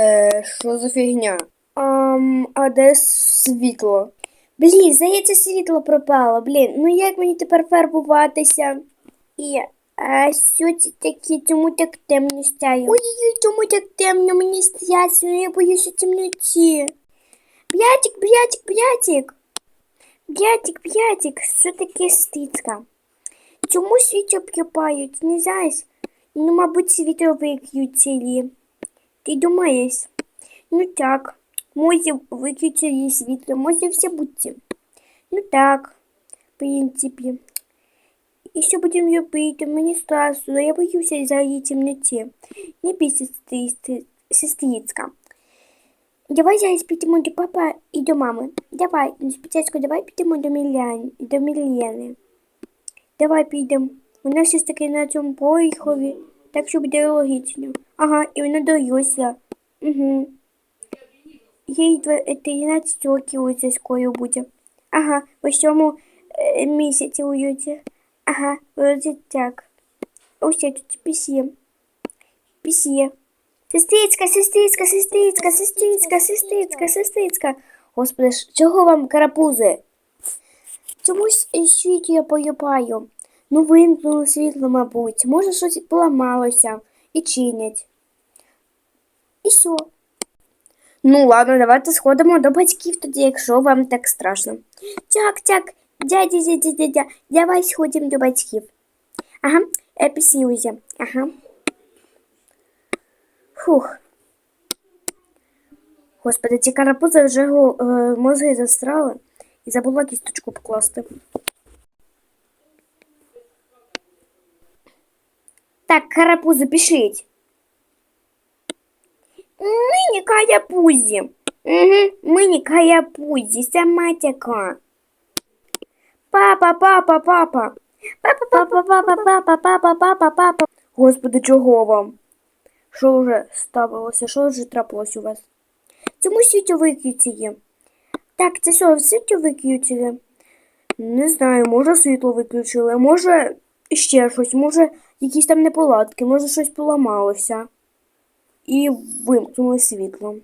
Е, що за фігня? Ам, а де світло? Блін, здається, світло пропало. Блін, ну як мені тепер фарбуватися? І а що це таке? Чому так темно стає? Ой-ой, чому так темно? Мені страшно, я боюся темноті. Б'ятик, б'ятик, б'ятик. Б'ятик, б'ятик, що таке стицька? Чому світло пропають? Не знаєш? Ну, мабуть, світло виключили. Ти думаєш? Ну так. Може, виключили світло, може все бути. Ну так, в принципі. І що будемо робити? Мені страшно, я боюся за її темноті. Не бійся, сестри- сестричка. Давай зараз підемо до папа і до мами. Давай, ну, спочатку давай підемо до Міляни, до Мілени. Давай підемо. Вона все ж таки на цьому поїхали, так що буде логічно. Ага, і вона доросла. Угу. Їй два- 13 років ось скоро буде. Ага, в цьому е, місяці уються. Ага, вроде так. Ось тут пісє. Пісє. Сестрицька, сестрицька, сестрицька, сестрицька, сестрицька, сестрицька. Господи, чого вам карапузи? Чомусь е, світ я полюбаю. Ну, вимкнуло світло, мабуть. Може, щось поламалося і чинять. І все. Ну, ладно, давайте сходимо до батьків тоді, якщо вам так страшно. Так, так, дядя, дядя, дядя, давай сходимо до батьків. Ага, е, пісюся. Ага. Фух. Господи, ці карапузи вже е, мозги застрали і забула кісточку покласти. Так, карапузи, пішліть. Мы не каяпузи. Угу, мы не каяпузи, сама така. Папа, папа, папа. Папа, папа, папа, папа, папа, папа, папа. Господи, чого вам? Що вже ставилося? Що вже трапилось у вас? Чому світло виключили? Так, це що, світло виключили? Не знаю, може світло виключили, може ще щось, може якісь там неполадки, може щось поламалося. І вимкнули світло.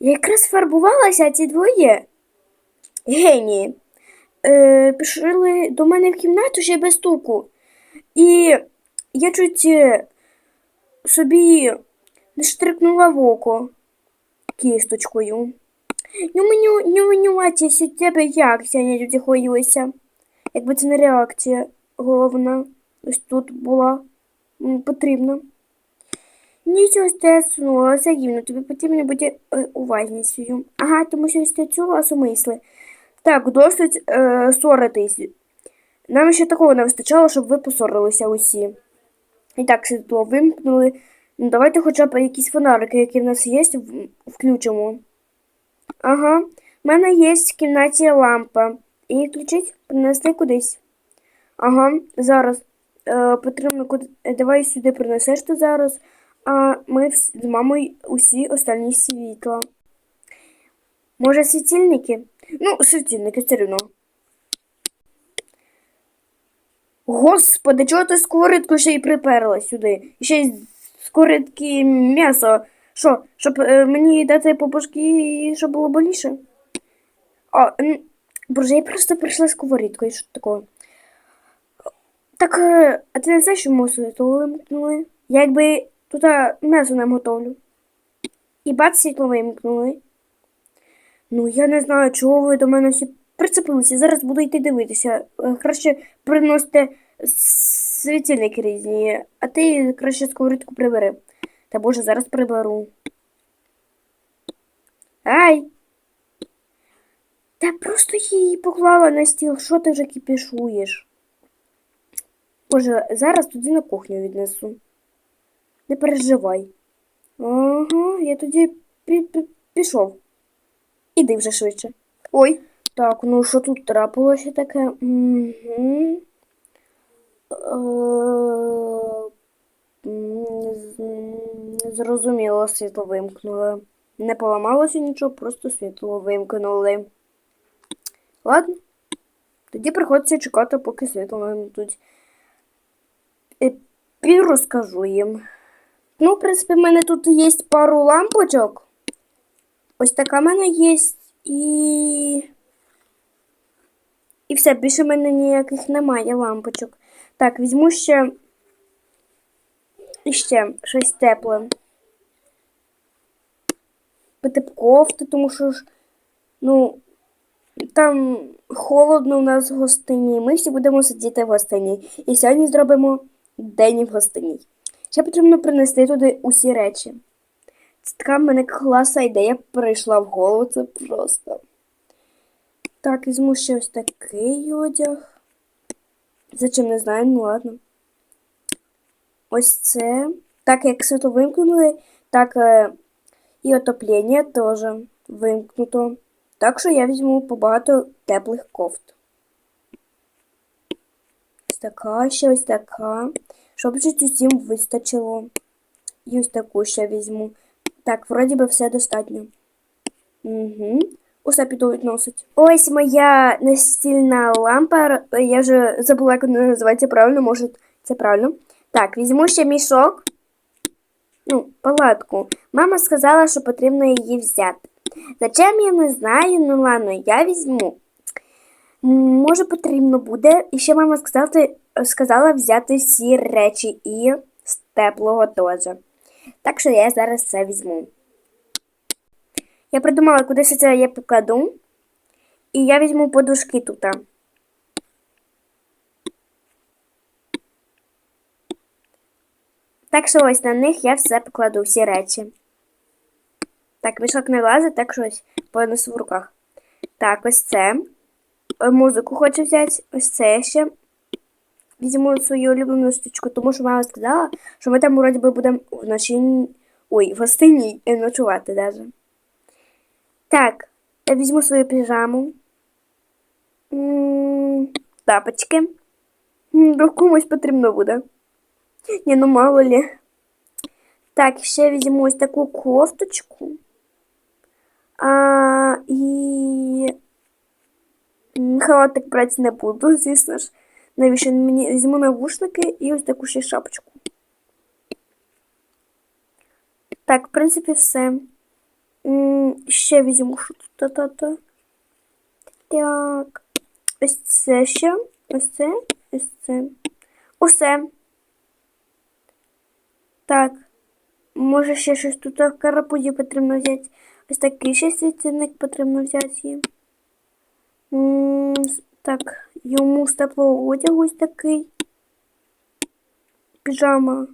Я якраз фарбувалася, ці двоє. Генії. Е, пішли до мене в кімнату ще без стуку. І я чуть е, собі не штрикнула в око кісточкою. Ну, мені, ну, мені тебе як сьогодні люди хвилююся. Якби це не реакція головна, ось тут була потрібна. Нічого все рівно, тобі потрібно бути е, уважністю. Ага, тому що чула сумисли. Так, досить е, ссоритись. Нам ще такого не вистачало, щоб ви посорилися усі. І так, світло вимкнули. Ну, давайте хоча б якісь фонарики, які в нас є, включимо. Ага, в мене є в кімнаті лампа. Її включить, принести кудись. Ага, зараз. Е, потрібно е, Давай сюди принесеш ти зараз. А ми з мамою усі останні світла. Може, світильники? Ну, світильники все одно. Господи, чого ти сковорідку ще й приперла сюди? Ще й сковорідки м'ясо. Що, щоб е, мені дати по башки і щоб було боліше? А, боже, я просто прийшла сковорідкою, що такого? Так, е, а ти не знаєш, що ми світло вимкнули? Я якби тут а, м'ясо нам готовлю. І бац світло вимкнули. Ну, я не знаю, чого ви до мене всі прицепилися. Зараз буду йти дивитися. Е, Краще приносите світильники різні, а ти краще сковорідку прибери. Та боже, зараз приберу. Ай! Та просто її поклала на стіл, що ти вже кипішуєш? Боже, зараз тоді на кухню віднесу. Не переживай. Ага, я тоді пі- пі- пішов. Іди вже швидше. Ой. Так, ну що тут трапилося таке? Угу. Зрозуміло, світло вимкнули. Не поламалося нічого, просто світло вимкнули. Ладно. Тоді приходиться чекати, поки світло вимкнуть. Е, Підрозкажу їм. Ну, в принципі, в мене тут є пару лампочок. Ось така в мене є. І. І все, більше в мене ніяких немає лампочок. Так, візьму ще. І ще щось тепле. Пити б кофту, тому що ж, ну, там холодно у нас в гостині. Ми всі будемо сидіти в гостині. І сьогодні зробимо день в гостині. Ще потрібно принести туди усі речі. Це така в мене класна ідея прийшла в голову, це просто. Так, візьму ще ось такий одяг. Зачем не знаю, ну ладно. Ось це. Так, як світло вимкнули, так е, і отоплення теж вимкнуто. Так що я візьму побагато теплих кофт. Така, ще ось така. Щоб жить усім вистачило. І ось таку ще візьму. Так, вроді би все достатньо. Угу. Усе піду відносить. Ось моя настільна лампа. Я вже забула, як вона називається правильно, може, це правильно. Так, візьму ще мішок. Ну, палатку. Мама сказала, що потрібно її взяти. Зачем я не знаю, ну ладно, я візьму. Може, потрібно буде. І ще мама сказала, сказала взяти всі речі і з теплого теж. Так що я зараз це візьму. Я придумала, куди це я покладу. І я візьму подушки тут. Так що ось на них я все покладу, всі речі. Так, мішок не влазить, так що ось понесу в руках. Так, ось це. Е, Музику хочу взяти. Ось це ще. Візьму свою улюблену штучку, тому що мама сказала, що ми там вроді би будемо вночі. Ой, в гостині е, ночувати даже. Так, я візьму свою піжаму. Тапочки. Вдруг комусь потрібно буде. Ні, ну мало лі. Так, ще візьму ось таку кофточку. А, і халатик брати не буду, звісно ж. Навіщо мені візьму навушники і ось таку ще шапочку. Так, в принципі, все. Ще візьму що тут та-та-та. Так. Ось це ще. Ось це. Ось це. Усе. Так. Може ще щось тут в карапузі потрібно взяти. Ось такий ще світильник потрібно взяти. М, Так, йому одягу ось такий. Піжама.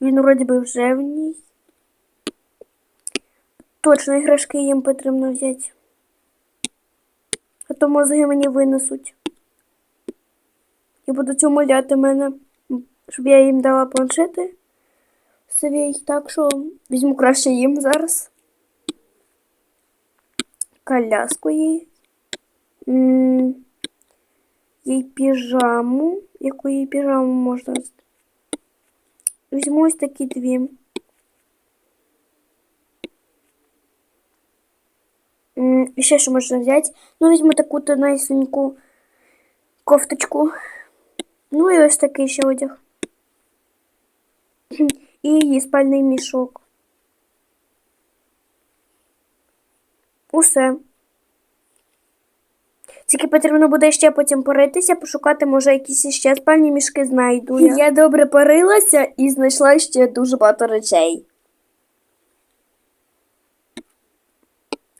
Він вроді би вже в ній. Точно іграшки їм потрібно взяти. А то мозги мені винесуть. І будуть умоляти мене, щоб я їм дала планшети. Свій, так що візьму краще їм зараз. Коляску їй. М, Їй піжаму. Яку їй піжаму можна? з- Візьму ось такі дві. М, І ще що можна взяти? Ну, візьму таку тонесеньку кофточку. Ну і ось такий ще одяг. І її спальний мішок. Усе. Тільки потрібно буде ще потім поритися, пошукати, може, якісь ще спальні мішки знайду. Я, я добре порилася і знайшла ще дуже багато речей.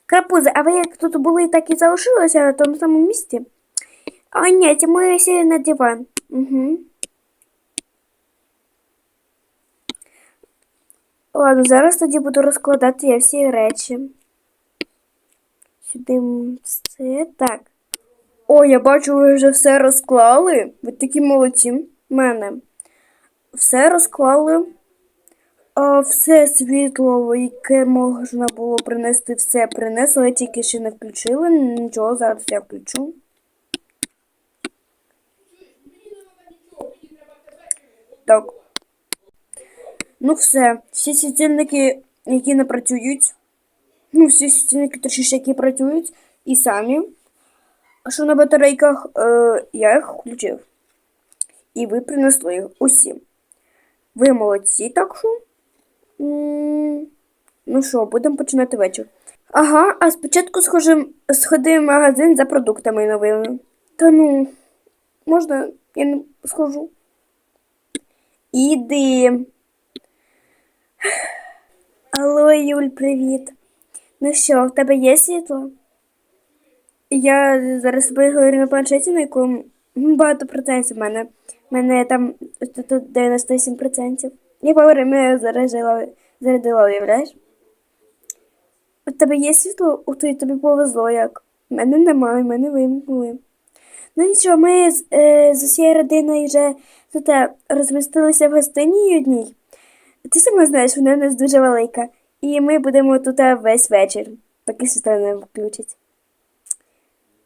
Крапузи, а ви як тут були, так і залишилися на тому самому місці? А ні, ми сіли на диван. Угу. Ладно, зараз тоді буду розкладати я всі речі. Сюди це так. О, я бачу, ви вже все розклали. Ви такі молодці. Мене. Все розклали. А, все світло, яке можна було принести, все принесли, тільки ще не включили. Нічого, зараз я включу. Так. Ну все, всі світильники, які не працюють. Ну, всі світильники, точніше, які працюють, і самі. Що на батарейках, е, я їх включив. І ви принесли їх усі. Ви молодці, так що? М, Ну що, будемо починати вечір. Ага, а спочатку схожим, сходи в магазин за продуктами новими. Та ну, можна я не схожу? Іди. Алло, Юль, привіт. Ну що, в тебе є світло? Я зараз собі говорю на планшеті, на якому багато процентів в мене. У мене там тут- тут 97%. Я вовремя зарядила, зарядила, уявляєш? У тебе є світло? У тобі, тобі повезло як. У мене немає, в мене вимкнули. Ну нічого, ми з, е, з усією родиною вже тут е, розмістилися в гостині одній. Ти сама знаєш, вона у нас дуже велика. І ми будемо тут е, весь вечір, поки світло не включить.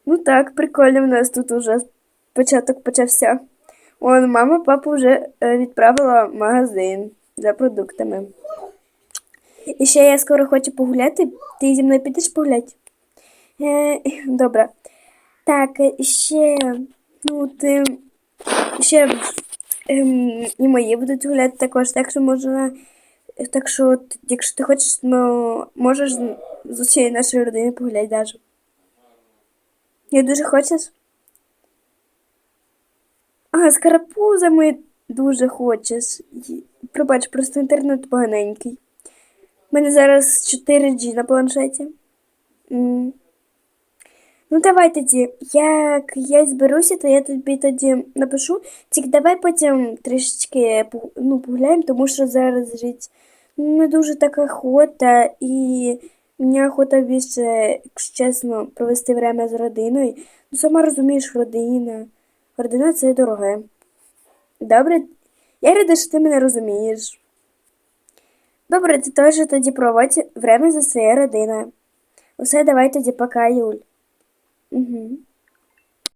Ну так, прикольно в нас тут уже початок почався. Он мама папу вже е, відправила в магазин за продуктами. І ще я скоро хочу погуляти. Ти зі мною підеш погуляти? Е, добре. Так, е, ще, ну, ти, ще ем, і мої будуть гуляти також, так що можна, так що, якщо ти хочеш, ну, можеш з- усією нашою родиною погуляти даже. Я дуже хочеш? А, з карапузами дуже хочеш. Пробач, просто інтернет поганенький. У мене зараз 4G на планшеті. М. Ну, давай тоді. Як я зберуся, то я тобі тоді напишу. Тільки давай потім трішечки ну, погуляємо, тому що зараз жить не дуже така охота, і мені охота більше, якщо чесно, провести время з родиною. Ну, сама розумієш, родина. Родина це дороге. Добре, я рада, що ти мене розумієш. Добре, ти теж тоді проводь время за своєю родиною. Усе, давай тоді пока, Юль. Угу.